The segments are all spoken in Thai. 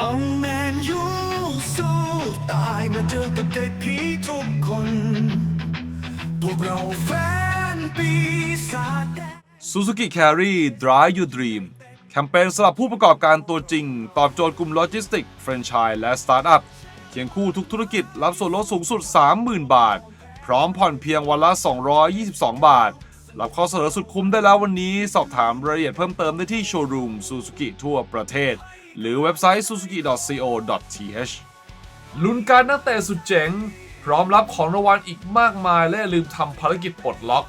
เอาแมนยูสู้ตายมาเจอกับเด็กผีทุกคน พวกเราแฟนปีศาจ Suzuki Carry Drive Your Dream แคมเปญสำหรับผู้ประกอบการตัวจริง ตอบโจทย์กลุ่มโลจิสติกส์แฟรนไชส์และสตาร์ทอัพเคียงคู่ทุกธุรกิจรับส่วนลดสูงสุด 30,000 บาท พร้อมผ่อนเพียงวันละ 222 บาท รับข้อเสนอสุดคุ้มได้แล้ววันนี้ สอบถามรายละเอียดเพิ่มเติมได้ที่โชว์รูม Suzuki ทั่วประเทศ หรือเว็บไซต์ suzuki.co.th ลุ้นการนักเตะสุดเจ๋ง พร้อมรับของรางวัลอีกมากมาย และลืมทำภารกิจปลดล็อก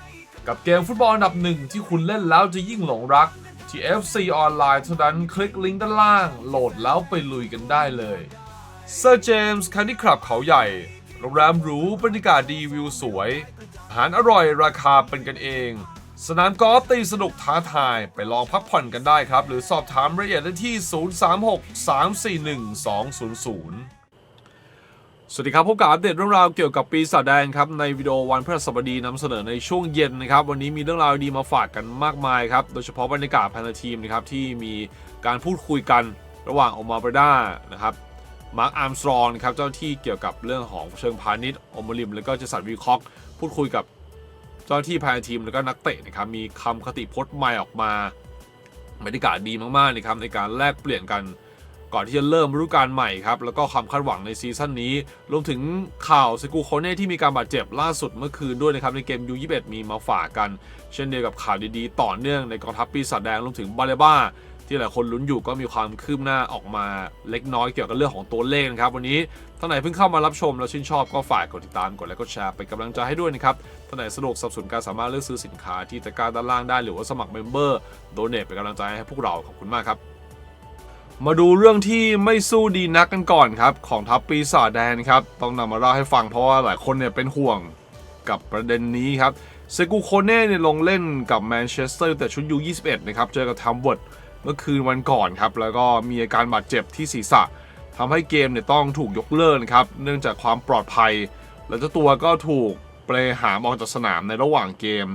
กับเกมฟุตบอลอันดับหนึ่งที่คุณเล่นแล้วจะยิ่งหลงรัก ที่ FC ออนไลน์เท่านั้นคลิกลิงก์ด้านล่าง โหลดแล้วไปลุยกันได้เลยเซอร์เจมส์คันดี้คลับเขาใหญ่โรงแรมหรูบรรยากาศดีวิวสวย อาหารอร่อยราคาเป็นกันเอง สนามกอล์ฟตีสนุกท้าทาย ไปลองพักผ่อนกันได้ครับ หรือสอบถามรายละเอียดได้ที่ 036 341 200สวัสดีครับพบกับอัปเดตเรื่องราวเกี่ยวกับปีศาจแดงครับในวิดีโอวันพฤหัสบดีนำเสนอในช่วงเย็นนะครับ วันนี้มีเรื่องราวดีมาฝากกันมากมายครับ โดยเฉพาะบรรยากาศภายในทีมนะครับที่มีการพูดคุยกันระหว่างออมาเบรด้านะครับมาร์คอาร์มสตรองนะครับเจ้าหน้าที่เกี่ยวกับเรื่องของเชิงพาณิชย์อมริม แล้วก็เจสันวีคอกพูดคุยกับ จ้าหน้าที่ภายในทีมแล้วก็นักเตะนะครับมีคำคติพจน์ใหม่ออกมาบรรยากาศดีมากๆนะครับในการแลกเปลี่ยนกันก่อนที่จะเริ่มฤดูกาลใหม่ครับ แล้วก็ความคาดหวังในซีซั่นนี้ รวมถึงข่าวสกูโคเน่ที่มีการบาดเจ็บล่าสุดเมื่อคืนด้วยนะครับ ในเกม U21 มีมาฝากกัน เช่นเดียวกับข่าวดีๆ ต่อเนื่องในกองทัพปีศาจแดง รวมถึงบาเลบ้า ที่หลายคนลุ้นอยู่ก็มีความคืบหน้าออกมาเล็กน้อยเกี่ยวกับเรื่องของตัวเลขนะครับ วันนี้ท่านไหนเพิ่งเข้ามารับชมแล้วชื่นชอบก็ฝากกดติดตามกดไลค์กดแชร์เป็นกำลังใจให้ด้วยนะครับท่านไหนสะดวกสนับสนุนการสามารถเลือกซื้อสินค้าที่ตะกร้าด้านล่างได้หรือว่าสมัครเมมเบอร์โดเนทเป็นกำลังใจให้พวกเราขอบคุณมากครับมาดูเรื่องที่ไม่สู้ดีนักกันก่อนครับ ของทัพปีศาจแดงครับ ต้องนำมาเล่าให้ฟังเพราะว่าหลายคนเนี่ยเป็นห่วงกับประเด็นนี้ครับเซกูโคเน่เนี่ยลงเล่นกับแมนเชสเตอร์แต่ชุดยู21นะครับ เจอกับทัมเวิร์ด เมื่อคืนวันก่อนครับ แล้วก็มีอาการบาดเจ็บที่ศีรษะทำให้เกมเนี่ยต้องถูกยกเลิกนะครับ เนื่องจากความปลอดภัย และเจ้าตัวก็ถูกเปลหามออกจากสนามในระหว่างเกม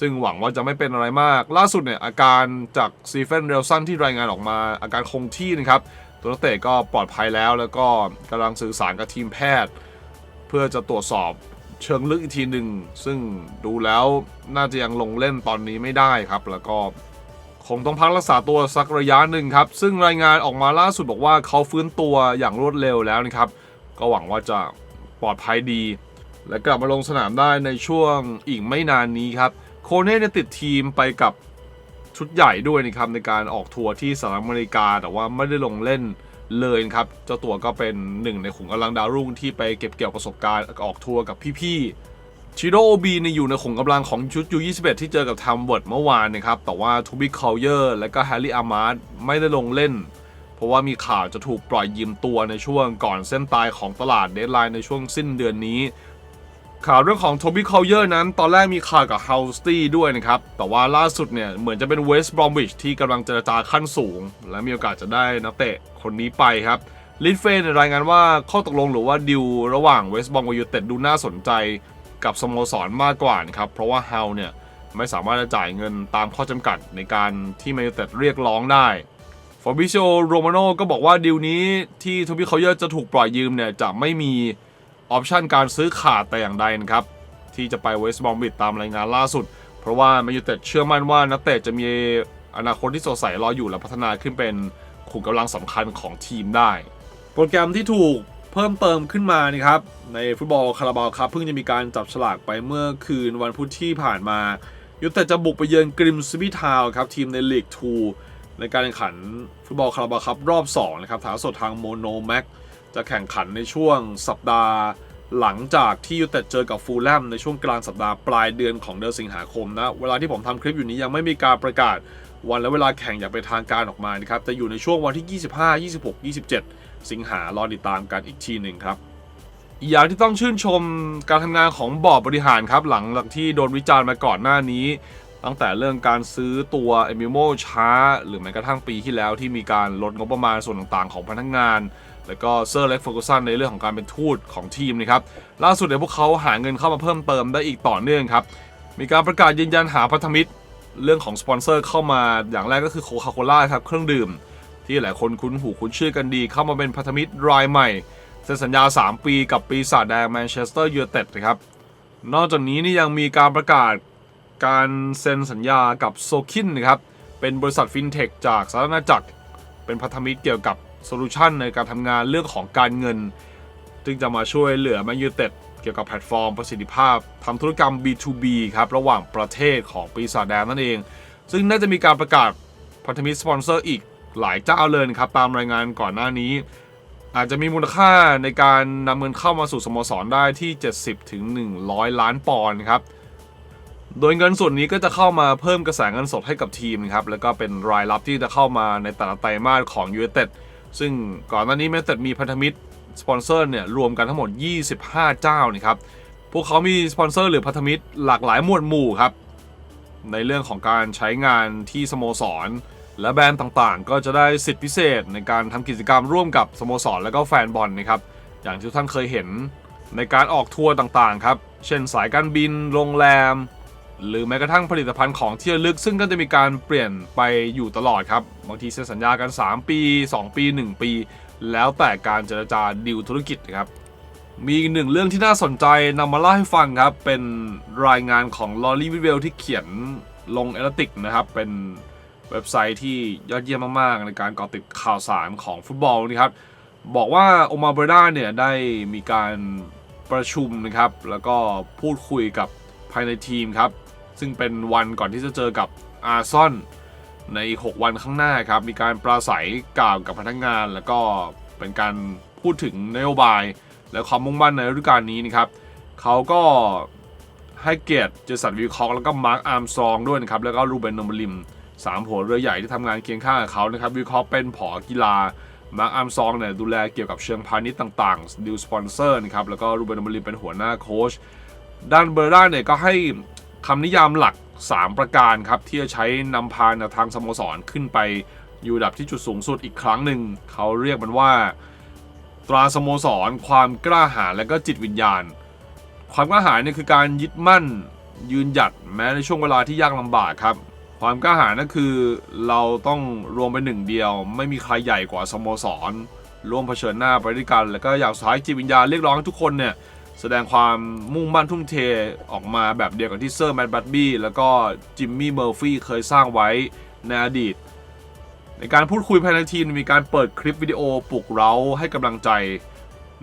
ซึ่งหวังว่าจะไม่เป็นอะไรมาก ล่าสุดเนี่ยอาการจากซีเฟนเรลสันที่รายงานออกมา อาการคงที่นะครับตัวนักเตะก็ปลอดภัยแล้วแล้วก็กำลังสื่อสารกับทีมแพทย์ เพื่อจะตรวจสอบเชิงลึกอีกทีหนึ่งซึ่งดูแล้วน่าจะยังลงเล่นตอนนี้ไม่ได้ครับ แล้วก็ คงต้องพักรักษาตัวสักระยะหนึ่งครับ ซึ่งรายงานออกมาล่าสุดบอกว่าเขาฟื้นตัวอย่างรวดเร็วแล้วนะครับ ก็หวังว่าจะปลอดภัยดี และกลับมาลงสนามได้ในช่วงอีกไม่นานนี้ครับ โคเน่เนี่ยติดทีมไปกับชุดใหญ่ด้วยนะครับในการออกทัวร์ที่สหรัฐอเมริกา แต่ว่าไม่ได้ลงเล่นเลยครับ เจ้าตัวก็เป็นหนึ่งในขุมกำลังดาวรุ่งที่ไปเก็บเกี่ยวประสบการณ์ออกทัวร์กับพี่ๆ ชิโรโอบีเนี่ยอยู่ในขุมกำลังของชุดยู21 ที่เจอกับทัมเวิร์ดเมื่อวานนะครับ แต่ว่าทูบิคอลเยอร์และก็แฮร์รี่อามาร์ดไม่ได้ลงเล่น เพราะว่ามีข่าวจะถูกปล่อยยืมตัวในช่วงก่อนเส้นตายของตลาดเดดไลน์ในช่วงสิ้นเดือนนี้ข่าวเรื่องของโทบี้คอลเยอร์นั้น ตอนแรกมีข่าวกับเฮาสตี้ด้วยนะครับ แต่ว่าล่าสุดเนี่ย เหมือนจะเป็นเวสต์บรอมวิชที่กำลังเจรจาขั้นสูง และมีโอกาสจะได้นักเตะคนนี้ไปครับ ลินเฟนรายงานว่าข้อตกลงหรือว่าดิวระหว่างเวสต์บรอมวิชยูเต็ดดูน่าสนใจ กับสโมสรมากกว่านะครับ เพราะว่าเฮาเนี่ยไม่สามารถจะจ่ายเงินตามข้อจำกัดในการที่แมนยูเต็ดเรียกร้องได้ฟอร์บิโชโรมาโนก็บอกว่าดิวนี้ที่ทบี้คอลเยอร์จะถูกปล่อยยืมเนี่ยจะไม่มีออปชันการซื้อขาดแต่อย่างใดนะครับ ที่จะไปเวสต์บอมบิดตามรายงานล่าสุด เพราะว่าแมนยูเต็ดเชื่อมั่นว่านักเตะจะมีอนาคตที่สดใสรออยู่และพัฒนาขึ้นเป็นขุมกำลังสำคัญของทีมได้ โปรแกรมที่ถูก เพิ่มเติมขึ้นมานะครับในฟุตบอลคาราบาวครับเพิ่งจะมีการจับฉลากไปเมื่อคืนวันพุธที่ผ่านมายูเต็ดจะบุกไปเยือนกริมสบิทาวครับทีมในลีก2ในการแข่งขันฟุตบอลคาราบาวครับรอบ2นะครับถ่ายทอดสดทางโมโนแม็กจะแข่งขันในช่วงสัปดาห์หลังจากที่ยูเต็ดเจอกับฟูลแลมในช่วงกลางสัปดาห์ปลายเดือนของเดือนสิงหาคมนะ เวลาที่ผมทำคลิปอยู่นี้ยังไม่มีการประกาศ วันและเวลาแข่งอย่างเป็นทางการออกมานะครับจะอยู่ในช่วงวันที่ 25 26 27 สิงหารอติดตามกันอีกทีหนึ่งครับอีกอย่างที่ต้องชื่นชมการทำงานของบอร์ดบริหารครับหลังจากที่โดนวิจารณ์มาก่อนหน้านี้ ตั้งแต่เรื่องการซื้อตัวเอมิโมช้า หรือแม้กระทั่งปีที่แล้วที่มีการลดงบประมาณส่วนต่างๆ ของพนักงาน แล้วก็เซอร์เล็กโฟกุสันในเรื่องของการเป็นทูตของทีมนะครับล่าสุดเนี่ยพวกเขาหาเงินเข้ามาเพิ่มเติมได้อีกต่อเนื่องครับมีการประกาศยืนยันหาพันธมิตร เรื่องของสปอนเซอร์เข้ามาอย่างแรกก็คือโคคาโคล่าครับเครื่องดื่ม ที่หลายคนคุ้นหูคุ้นชื่อกันดี เข้ามาเป็นพันธมิตรรายใหม่เซ็นสัญญา 3 ปีกับปีศาจแดงแมนเชสเตอร์ยูไนเต็ดนะครับนอกจากนี้นี่ยังมีการประกาศการเซ็นสัญญากับโซคินนะครับเป็นบริษัทฟินเทคจากสหรัฐอาณาจักร เป็นพันธมิตรเกี่ยวกับโซลูชันในการทำงานเรื่องของการเงินซึ่งจะมาช่วยเหลือแมนยูไนเต็ด เกี่ยวกับแพลตฟอร์มประสิทธิภาพทำธุรกรรม B2B ครับระหว่างประเทศของปีศาจแดงนั่นเอง ซึ่งน่าจะมีการประกาศพันธมิตรสปอนเซอร์อีกหลายเจ้าเลยครับตามรายงานก่อนหน้านี้ อาจจะมีมูลค่าในการนำเงินเข้ามาสู่สโมสรได้ที่ 70ถึง100 ล้านปอนด์ครับโดยเงินส่วนนี้ก็จะเข้ามาเพิ่มกระแสเงินสดให้กับทีมครับแล้วก็เป็นรายรับที่จะเข้ามาในแต่ละไตรมาสของยู i นเต็ดซึ่งก่อนหน้านี้แมนเต็ดมีพันธมิตร สปอนเซอร์เนี่ยรวมกันทั้งหมด 25 เจ้านะครับ พวกเขามีสปอนเซอร์หรือพันธมิตรหลากหลายหมวดหมู่ครับ ในเรื่องของการใช้งานที่สโมสร และแบรนด์ต่างๆ ก็จะได้สิทธิพิเศษในการทำกิจกรรมร่วมกับสโมสรและก็แฟนบอลนะครับ อย่างที่ท่านเคยเห็นในการออกทัวร์ต่างๆครับ เช่นสายการบิน โรงแรม หรือแม้กระทั่งผลิตภัณฑ์ของที่ระลึก ซึ่งก็จะมีการเปลี่ยนไปอยู่ตลอดครับ บางทีเซ็นสัญญากัน 3 ปี 2 ปี 1 ปี แล้วแต่การเจรจาดีลธุรกิจนะครับ มีอีกหนึ่งเรื่องที่น่าสนใจนำมาเล่าให้ฟังครับ เป็นรายงานของลอรี่วิเวลที่เขียนลงเอลติกนะครับ เป็นเว็บไซต์ที่ยอดเยี่ยมมากๆ ในการเกาะติดข่าวสารของฟุตบอลนะครับ บอกว่าโอมาเบรดาเนี่ยได้มีการประชุมนะครับ แล้วก็พูดคุยกับภายในทีมครับ ซึ่งเป็นวันก่อนที่จะเจอกับอาร์ซอน ในอีก6วันข้างหน้าครับ มีการปราศัยกล่าวกับพนักงาน แล้วก็เป็นการพูดถึงนโยบาย และความมุ่งมั่นในฤดูกาลนี้นะครับเขาก็ให้เกียรติเจสันวิลคอกแล้วก็มาร์คอาร์มสตรองด้วยนะครับ แล้วก็รูเบนโนมลิมสามหัวเรือใหญ่ที่ทำงานเคียงข้างกับเขานะครับวิลคอกเป็นผอกีฬามาร์คอาร์มซองเนี่ยดูแลเกี่ยวกับเชิงพาณิชย์ต่างๆดิวสปอนเซอร์นะครับแล้วก็รูเบนโนมลิมเป็นหัวหน้าโค้ชด้านเบอร์ด้าเนี่ยก็ให้คำนิยามหลัก 3 ประการครับ ที่จะใช้นำพาแนวทางสโมสรขึ้นไปอยู่ระดับที่จุดสูงสุดอีกครั้งหนึ่ง เขาเรียกมันว่า ตราสโมสร ความกล้าหาญและก็จิตวิญญาณ ความกล้าหาญเนี่ยคือการยึดมั่นยืนหยัดแม้ในช่วงเวลาที่ยากลำบากครับ ความกล้าหาญนั่นคือเราต้องรวมเป็นหนึ่งเดียว ไม่มีใครใหญ่กว่าสโมสรร่วมเผชิญหน้าไปด้วยกัน แล้วก็อย่ากสุดท้ายจิตวิญญาณเรียกร้องให้ทุกคนเนี่ย แสดงความมุ่งมั่นทุ่มเทออกมาแบบเดียวกับที่เซอร์แมตต์บัตบี้แล้วก็จิมมี่เมอร์ฟี่เคยสร้างไว้ในอดีต ในการพูดคุยภายในทีมมีการเปิดคลิปวิดีโอปลุกเร้าให้กำลังใจ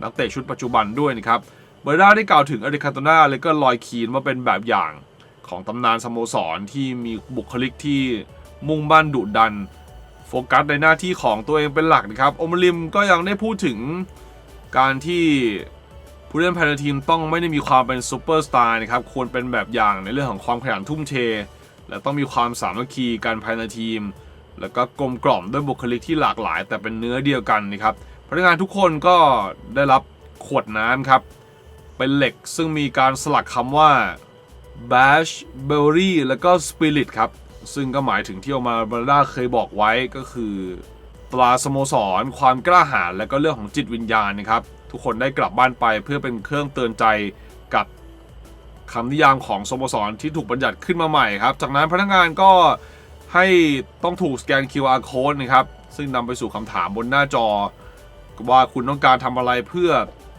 นักเตะชุดปัจจุบันด้วยนะครับ เบอร์ด้าได้กล่าวถึงอเดคาโตนาและก็ลอยคีนว่าเป็นแบบอย่างของตำนานสโมสรที่มีบุคลิกที่มุ่งมั่นดุดัน โฟกัสในหน้าที่ของตัวเองเป็นหลักนะครับ โอมริมก็ยังได้พูดถึงการที่ ผู้เล่นภายในทีมต้องไม่ได้มีความเป็นซูเปอร์สตาร์นะครับควรเป็นแบบอย่างในเรื่องของความขยันทุ่มเท และต้องมีความสามัคคีกันภายในทีม แล้วก็กลมกล่อมด้วยบุคลิกที่หลากหลาย แต่เป็นเนื้อเดียวกันนะครับพนักงานทุกคนก็ได้รับขวดน้ำครับ เป็นเหล็กซึ่งมีการสลักคำว่า bash berry แล้วก็ spirit ครับ ซึ่งก็หมายถึงที่ออกมาบาร์ด้าเคยบอกไว้ก็คือ ตราสโมสร ความกล้าหาญและก็เรื่องของจิตวิญญาณนะครับ ทุกคนได้กลับบ้านไปเพื่อเป็นเครื่องเตือนใจกับคำนิยามของสโมสรที่ถูกบัญญัติขึ้นมาใหม่ครับ จากนั้นพนักงานก็ให้ต้องถูกสแกน QR code นะครับ ซึ่งนำไปสู่คำถามบนหน้าจอ ว่าคุณต้องการทำอะไรเพื่อ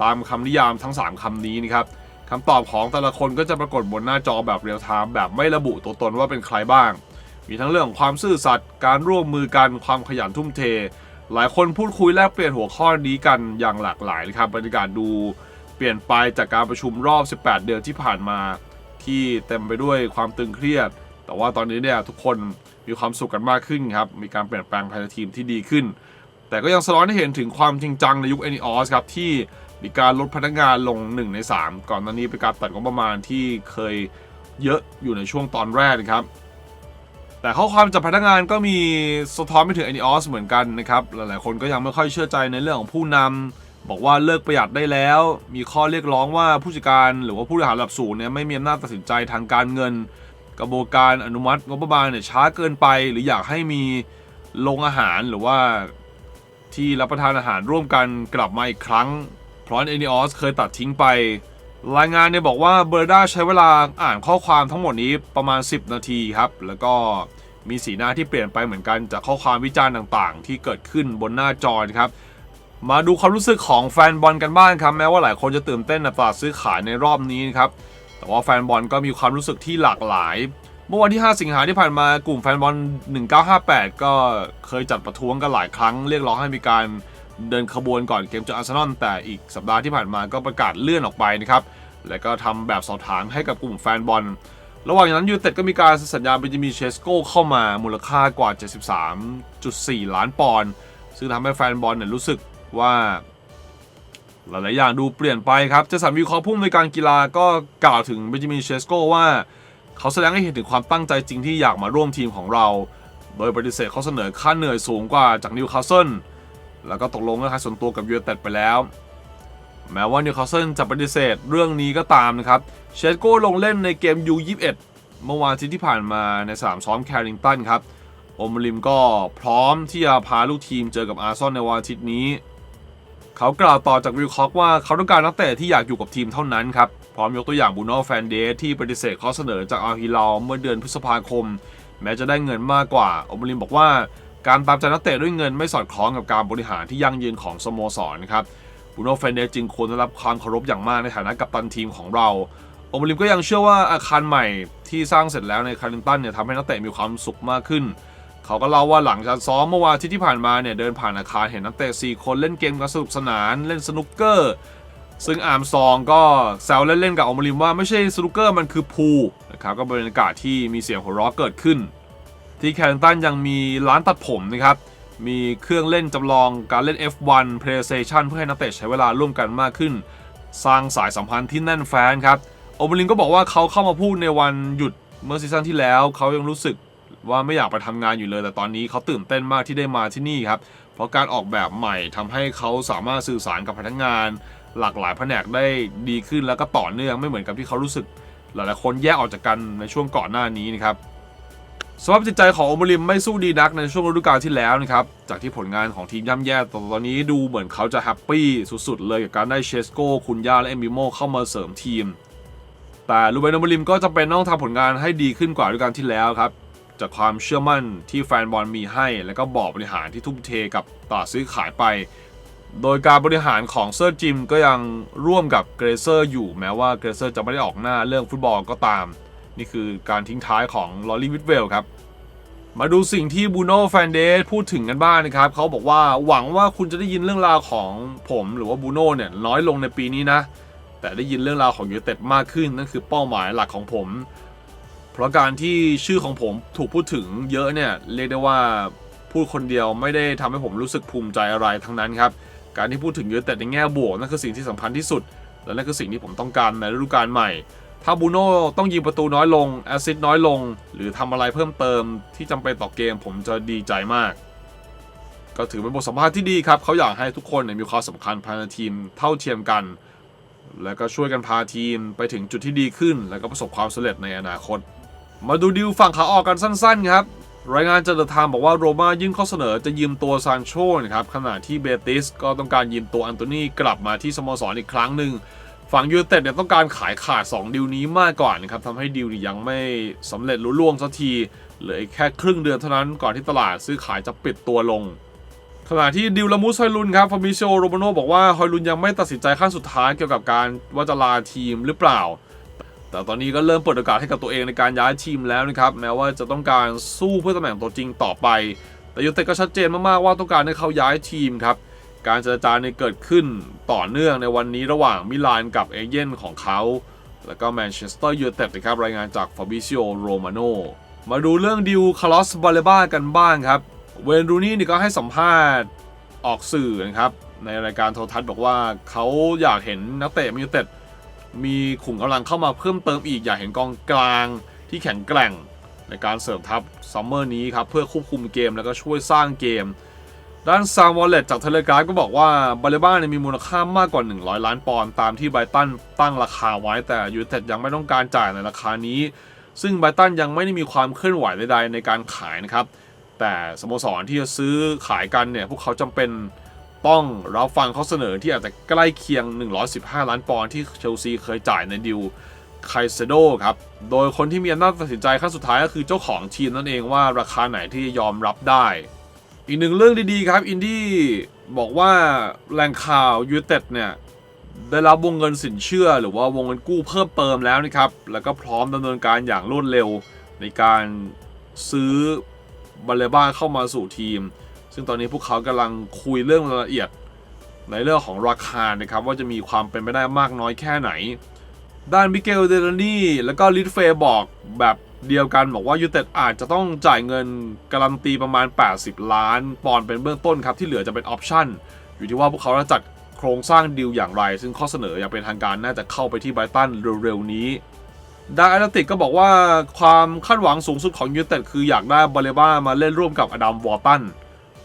ตามคำนิยามทั้ง 3คำนี้นะครับคำตอบของแต่ละคนก็จะปรากฏบนหน้าจอแบบเรียลไทม์แบบไม่ระบุตัวตนว่าเป็นใครบ้าง มีทั้งเรื่องของความซื่อสัตย์การร่วมมือกันความขยันทุ่มเท หลายคนพูดคุยแลกเปลี่ยนหัวข้อนี้กันอย่างหลากหลายนะครับบรรยากาศดูเปลี่ยนไปจากการประชุมรอบ 18 เดือนที่ผ่านมา ที่เต็มไปด้วยความตึงเครียด แต่ว่าตอนนี้เนี่ยทุกคนมีความสุขกันมากขึ้นครับมีการเปลี่ยนแปลงภายในทีมที่ดีขึ้น แต่ก็ยังสะท้อนให้เห็นถึงความจริงจังในยุค n อ o s ครับที่มีการลดพนักงานลง 1 ใน 3 ก่อนหน้านี้เป็นการตัดงบประมาณที่เคยเยอะอยู่ในช่วงตอนแรกนะครับ แต่ข้อความจากพนักงานก็มีสะท้อนไปถึง a n i o s เหมือนกันนะครับ หลายๆ คนก็ยังไม่ค่อยเชื่อใจในเรื่องของผู้นำบอกว่าเลิกประหยัดได้แล้ว มีข้อเรียกร้องว่าผู้จัดการหรือว่าผู้บริหารระดับสูงเนี่ยไม่มีอำนาจตัดสินใจทางการเงิน กระบวนการอนุมัติงบประมาณเนี่ยช้าเกินไป หรืออยากให้มีโรงอาหารหรือว่าที่รับประทานอาหารร่วมกันกลับมาอีกครั้ง เพราะ a n i o s เคยตัดทิ้งไป รายงานเนี่ยบอกว่าเบอร์ด้าใช้เวลาอ่านข้อความทั้งหมดนี้ประมาณ 10 นาทีครับ แล้วก็มีสีหน้าที่เปลี่ยนไปเหมือนกันจากข้อความวิจารณ์ต่างๆ ที่เกิดขึ้นบนหน้าจอครับมาดูความรู้สึกของแฟนบอลกันบ้างครับ แม้ว่าหลายคนจะตื่นเต้นในตลาดซื้อขายในรอบนี้ครับแต่ว่าแฟนบอลก็มีความรู้สึกที่หลากหลาย เมื่อวันที่ 5 สิงหาที่ผ่านมากลุ่มแฟนบอล 1958 ก็เคยจัดประท้วงกันหลายครั้ง เรียกร้องให้มีการ เดินขบวนก่อนเกมเจออาร์เซนอลแต่อีกสัปดาห์ที่ผ่านมาก็ประกาศเลื่อนออกไปนะครับ และก็ทำแบบสอบถามให้กับกลุ่มแฟนบอล ระหว่างนั้นยูเต็ดก็มีการสัญญาเบนจามินเชสโกเข้ามามูลค่ากว่า 73.4 ล้านปอนด์ซึ่งทำให้แฟนบอลเนี่ยรู้สึกว่า หลาย ๆ อย่างดูเปลี่ยนไปครับเจสันวิเคราะห์ผู้อำนวยการกีฬาก็กล่าวถึงเบนจามินเชสโกว่า เขาแสดงให้เห็นถึงความตั้งใจจริงที่อยากมาร่วมทีมของเรา โดยปฏิเสธข้อเสนอค่าเหนื่อยสูงกว่าจากนิวคาสเซิล แล้วก็ตกลงเรื่องค่าส่วนตัวกับยูไนเต็ดไปแล้ว แม้ว่านิวคาสเซิลจะปฏิเสธเรื่องนี้ก็ตามนะครับ เชสโกลงเล่นในเกม U21 เมื่อวานอาทิตย์ที่ผ่านมาในสนามซ้อมแคริงตันครับ โอมลิมก็พร้อมที่จะพาลูกทีมเจอกับอาร์ซอนในวันอาทิตย์นี้ เขากล่าวต่อจากวิลคอกว่าเขาต้องการนักเตะที่อยากอยู่กับทีมเท่านั้นครับ พร้อมยกตัวอย่างบูโน่แฟนเดสที่ปฏิเสธข้อเสนอจากอาร์ฮิลาเมื่อเดือนพฤษภาคม แม้จะได้เงินมากกว่า โอมลิมบอกว่า การตามใจนักเตะด้วยเงินไม่สอดคล้องกับการบริหารที่ยั่งยืนของสโมสรนะครับบูโน่แฟนเดสจึงควรได้รับความเคารพอย่างมากในฐานะกัปตันทีมของเราโอมลิมก็ยังเชื่อว่าอาคารใหม่ที่สร้างเสร็จแล้วในคาริงตันเนี่ยทำให้นักเตะมีความสุขมากขึ้น เขาก็เล่าว่าหลังจากซ้อมเมื่อวานที่ที่ผ่านมาเนี่ยเดินผ่านอาคารเห็นนักเตะ4คนเล่นเกมกันสนุกสนานเล่นสนุกเกอร์ ซึ่งอาร์มซองก็แซวเล่นๆกับออมริมว่าไม่ใช่สนุกเกอร์มันคือพูนะครับก็บรรยากาศที่มีเสียงหัวเราะเกิดขึ้น ที่แคริงตันยังมีร้านตัดผมนะครับ มีเครื่องเล่นจำลองการเล่น F1 PlayStation เพื่อให้นักเตะใช้เวลาร่วมกันมากขึ้น สร้างสายสัมพันธ์ที่แน่นแฟนครับโอเบลินก็บอกว่าเขาเข้ามาพูดในวันหยุดเมื่อซีซั่นที่แล้วเขายังรู้สึกว่าไม่อยากไปทำงานอยู่เลย แต่ตอนนี้เขาตื่นเต้นมากที่ได้มาที่นี่ครับ เพราะการออกแบบใหม่ทำให้เขาสามารถสื่อสารกับพนักงาน หลากหลายแผนกได้ดีขึ้นแล้วก็ต่อเนื่องไม่เหมือนกับที่เขารู้สึก หลายๆคนแยกออกจากกันในช่วงก่อนหน้านี้นะครับ สภาพจิตใจของโอมริมไม่สู้ดีนักในช่วงฤดูกาลที่แล้วนะครับ จากที่ผลงานของทีมย่ำแย่แต่ตอนนี้ดูเหมือนเขาจะแฮปปี้สุดๆ เลยกับการได้เชสโกคุณย่าและเอมิโมเข้ามาเสริมทีม แต่ลูเบนโอมริมก็จะเป็นต้องทำผลงานให้ดีขึ้นกว่าฤดูกาลที่แล้วครับ จากความเชื่อมั่นที่แฟนบอลมีให้ และก็บอร์ดบริหารที่ทุ่มเทกับตลาดซื้อขายไป โดยการบริหารของเซอร์จิมก็ยังร่วมกับเกรเซอร์อยู่แม้ว่าเกรเซอร์จะไม่ได้ออกหน้าเรื่องฟุตบอลก็ตาม นี่คือการทิ้งท้ายของลอรี่วิทเวลครับ มาดูสิ่งที่บูโน่แฟนเดสพูดถึงกันบ้างนะครับ เขาบอกว่าหวังว่าคุณจะได้ยินเรื่องราวของผมหรือว่าบูโน่เนี่ยน้อยลงในปีนี้นะ แต่ได้ยินเรื่องราวของยูเต็ดมากขึ้นนั่นคือเป้าหมายหลักของผม เพราะการที่ชื่อของผมถูกพูดถึงเยอะเนี่ยเรียกได้ว่าพูดคนเดียวไม่ได้ทำให้ผมรู้สึกภูมิใจอะไรทั้งนั้นครับการที่พูดถึงยูเต็ดในแง่บวกนั่นคือสิ่งที่สำคัญที่สุด และนั่นคือสิ่งที่ผมต้องการในฤดูกาลใหม่ ถ้าบูโน่ต้องยิงประตูน้อยลงแอซิสต์น้อยลง หรือทำอะไรเพิ่มเติมที่จำเป็นต่อเกมผมจะดีใจมาก ก็ถือเป็นบทสัมภาษณ์ที่ดีครับ เขาอยากให้ทุกคนมีความสำคัญภายในทีมเท่าเทียมกัน แล้วก็ช่วยกันพาทีมไปถึงจุดที่ดีขึ้น แล้วก็ประสบความสำเร็จในอนาคต มาดูดิวฝั่งขาออกกันสั้น ๆ ครับรายงานจากเดอะไทม์บอกว่าโรม่ายื่นข้อเสนอจะยืมตัวซานโชนะครับขณะที่เบติสก็ต้องการยืมตัวอันโตนีกลับมาที่สโมสรอีกครั้งหนึ่ง ฝั่งยูเต็ดเนี่ยต้องการขายขาด 2 ดิวนี้มากกว่านะครับทำให้ดิวนี้ยังไม่สำเร็จลุล่วงสักทีเหลืออีกแค่ครึ่งเดือนเท่านั้นก่อนที่ตลาดซื้อขายจะปิดตัวลง ขณะที่ดิวลามูสฮอยลุนครับฟาบิโชโรโมโนบอกว่าฮอยลุนยังไม่ตัดสินใจขั้นสุดท้ายเกี่ยวกับการว่าจะลาทีมหรือเปล่า แต่ตอนนี้ก็เริ่มเปิดโอกาสให้กับตัวเองในการย้ายทีมแล้วนะครับแม้ว่าจะต้องการสู้เพื่อตำแหน่งตัวจริงต่อไป แต่ยูเต็ดก็ชัดเจนมากๆว่าต้องการให้เขาย้ายทีมครับ การเจรจาเนี่ยเกิดขึ้นต่อเนื่องในวันนี้ระหว่างมิลานกับเอเย่นของเขา แล้วก็แมนเชสเตอร์ยูไนเต็ดนะครับรายงานจากฟาบิซิโอโรมาโนมาดูเรื่องดิวคาร์ลอสบาเลบ้ากันบ้างครับ เวนรูนี่นี่ก็ให้สัมภาษณ์ออกสื่อนะครับ ในรายการโทรทัศน์บอกว่าเขาอยากเห็นนักเตะมิวเต็ดมีขุมกำลังเข้ามาเพิ่มเติมอีกอยากเห็นกองกลางที่แข็งแกร่งในการเสริมทัพซัมเมอร์นี้ครับ เพื่อควบคุมเกมแล้วก็ช่วยสร้างเกม ด้านซามวอลเลตจากเทเลกราฟก็บอกว่าบาเลบ้าเนี่ยมีมูลค่ามากกว่า 100 ล้านปอนด์ตามที่ไบตันตั้งราคาไว้แต่ยูเต็ดยังไม่ต้องการจ่ายในราคานี้ ซึ่งไบตันยังไม่ได้มีความเคลื่อนไหวใดๆในการขายนะครับ แต่สโมสรที่จะซื้อขายกันเนี่ยพวกเขาจำเป็นต้องรับฟังเขาเสนอที่อาจจะใกล้เคียง 115 ล้านปอนด์ที่เชลซีเคยจ่ายในดิวไคเซโดครับ โดยคนที่มีอำนาจตัดสินใจขั้นสุดท้ายก็คือเจ้าของทีมนั่นเองว่าราคาไหนที่ยอมรับได้ อีกหนึ่งเรื่องดีๆครับ อินดี้บอกว่าแหล่งข่าวยูเต็ดเนี่ยได้รับวงเงินสินเชื่อ หรือว่าวงเงินกู้เพิ่มเติมแล้วนะครับ แล้วก็พร้อมดำเนินการอย่างรวดเร็วในการซื้อบาเลบ้าเข้ามาสู่ทีม ซึ่งตอนนี้พวกเขากำลังคุยเรื่องรายละเอียดในเรื่องของราคานะครับ ว่าจะมีความเป็นไปได้มากน้อยแค่ไหน ด้านมิเกลเดลนี่ แล้วก็ลิทเฟย์บอกแบบ เดียวกันบอกว่ายูเต็ดอาจจะต้องจ่ายเงินการันตีประมาณ 80 ล้านปอนด์เป็นเบื้องต้นครับ ที่เหลือจะเป็นออปชั่น อยู่ที่ว่าพวกเขาจะจัดโครงสร้างดีลอย่างไร ซึ่งข้อเสนออย่างเป็นทางการน่าจะเข้าไปที่ไบรตันเร็วๆนี้ดานแอตเลติกก็บอกว่าความคาดหวังสูงสุดของยูเต็ดคืออยากได้บาเลบ้ามาเล่นร่วมกับอดัมวอร์ตัน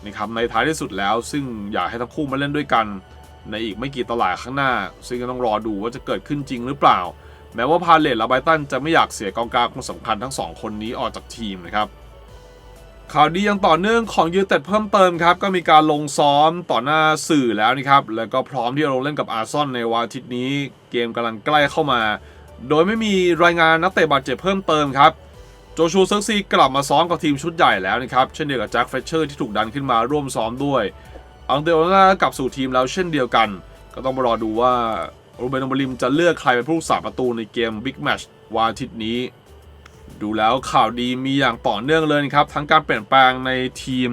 นะครับในท้ายที่สุดแล้วซึ่งอยากให้ทั้งคู่มาเล่นด้วยกัน ในอีกไม่กี่ตลาดข้างหน้า ซึ่งก็ต้องรอดูว่าจะเกิดขึ้นจริงหรือเปล่า แม้ว่าพาเลตและไบรตันจะไม่อยากเสียกองกลางคนสำคัญทั้งสองคนนี้ออกจากทีมนะครับข่าวดียังต่อเนื่องของยูเต็ดเพิ่มเติมครับ ก็มีการลงซ้อมต่อหน้าสื่อแล้วนะครับ แล้วก็พร้อมที่จะลงเล่นกับอาร์ซอนในวันอาทิตย์นี้ เกมกำลังใกล้เข้ามา โดยไม่มีรายงานนักเตะบาดเจ็บเพิ่มเติมครับ โจชูเซิร์กซีกลับมาซ้อมกับทีมชุดใหญ่แล้วนะครับ เช่นเดียวกับแจ็คเฟเชอร์ที่ถูกดันขึ้นมาร่วมซ้อมด้วย อังเดโอน่ากลับสู่ทีมแล้วเช่นเดียวกัน ก็ต้องรอดูว่า โรเบนอมบริมจะเลือกใครเป็นผู้รักษาประตูในเกมบิ๊กแมชวันอาทิตย์นี้ ดูแล้วข่าวดีมีอย่างต่อเนื่องเลยครับ ทั้งการเปลี่ยนแปลงในทีม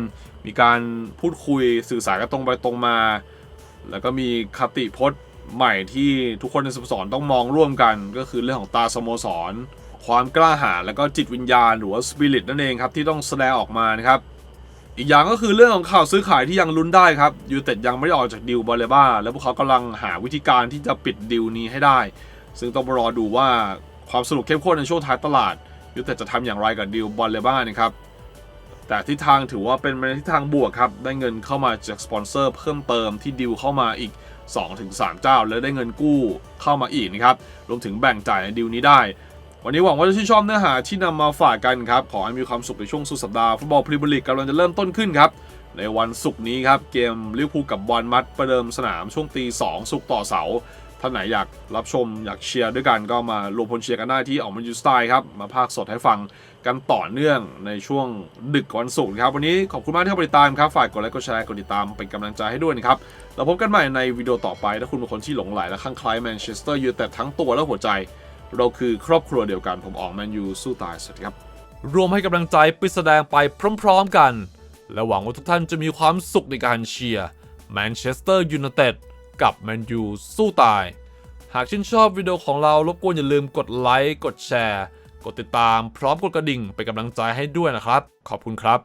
มีการพูดคุยสื่อสารกันตรงไปตรงมา แล้วก็มีคติพจน์ใหม่ที่ทุกคนในสโมสรต้องมองร่วมกัน ก็คือเรื่องของตาสโมสร ความกล้าหาญแล้วก็จิตวิญญาณหรือว่าสปิริตนั่นเองครับที่ต้องแสดงออกมานะครับ อีกอย่างก็คือเรื่องของข่าวซื้อขายที่ยังลุ้นได้ครับยูเต็ดยังไม่ได้ออกจากดิวบาเลบ้าแล้วพวกเขากำลังหาวิธีการที่จะปิดดิวนี้ให้ได้ ซึ่งต้องรอดูว่าความสนุกเข้มข้นในช่วงท้ายตลาดยูเต็ดจะทำอย่างไรกับดิวบาเลบ้านะครับแต่ทิศทางถือว่าเป็นในทิศทางบวกครับ ได้เงินเข้ามาจากสปอนเซอร์เพิ่มเติมที่ดิวเข้ามาอีก 2-3 เจ้า แล้วได้เงินกู้เข้ามาอีกนะครับ รวมถึงแบ่งจ่ายในดิวนี้ได้ วันนี้หวังว่าจะชื่นชอบเนื้อหาที่นำมาฝากกันครับ ขอให้มีความสุขในช่วงสุดสัปดาห์ฟุตบอลพรีเมียร์ลีกกำลังจะเริ่มต้นขึ้นครับ ในวันศุกร์นี้ครับ เกมลิเวอร์พูลกับบอลมัดประเดิมสนามช่วงตีสองศุกร์ต่อเสาร์ท่านไหนอยากรับชมอยากเชียร์ด้วยกันก็มารวมพลเชียร์กันได้ที่ออกมันยูสไตล์ครับ มาพากสดให้ฟังกันต่อเนื่องในช่วงดึกวันศุกร์ครับ วันนี้ขอบคุณมากที่เข้าไปติดตามครับ ฝากกดไลค์กดแชร์กดติดตามเป็นกำลังใจให้ด้วยนะครับ เราพบกันใหม่ในวิดีโอต่อไปถ้าคุณเป็นคนที่หลงใหลและคลั่งไคล้แมนเชสเตอร์ยูไนเต็ดทั้งตัวและหัวใจ เราคือครอบครัวเดียวกัน ผมออกแมนยูสู้ตายสวัสดีครับ รวมให้กำลังใจไปแสดงไปพร้อมๆกัน และหวังว่าทุกท่านจะมีความสุขในการเชียร์แมนเชสเตอร์ยูไนเต็ดกับแมนยูสู้ตาย หากชื่นชอบวิดีโอของเรารบกวนอย่าลืมกดไลค์กดแชร์ กดติดตามพร้อมกดกระดิ่งเป็นกำลังใจให้ด้วยนะครับ ขอบคุณครับ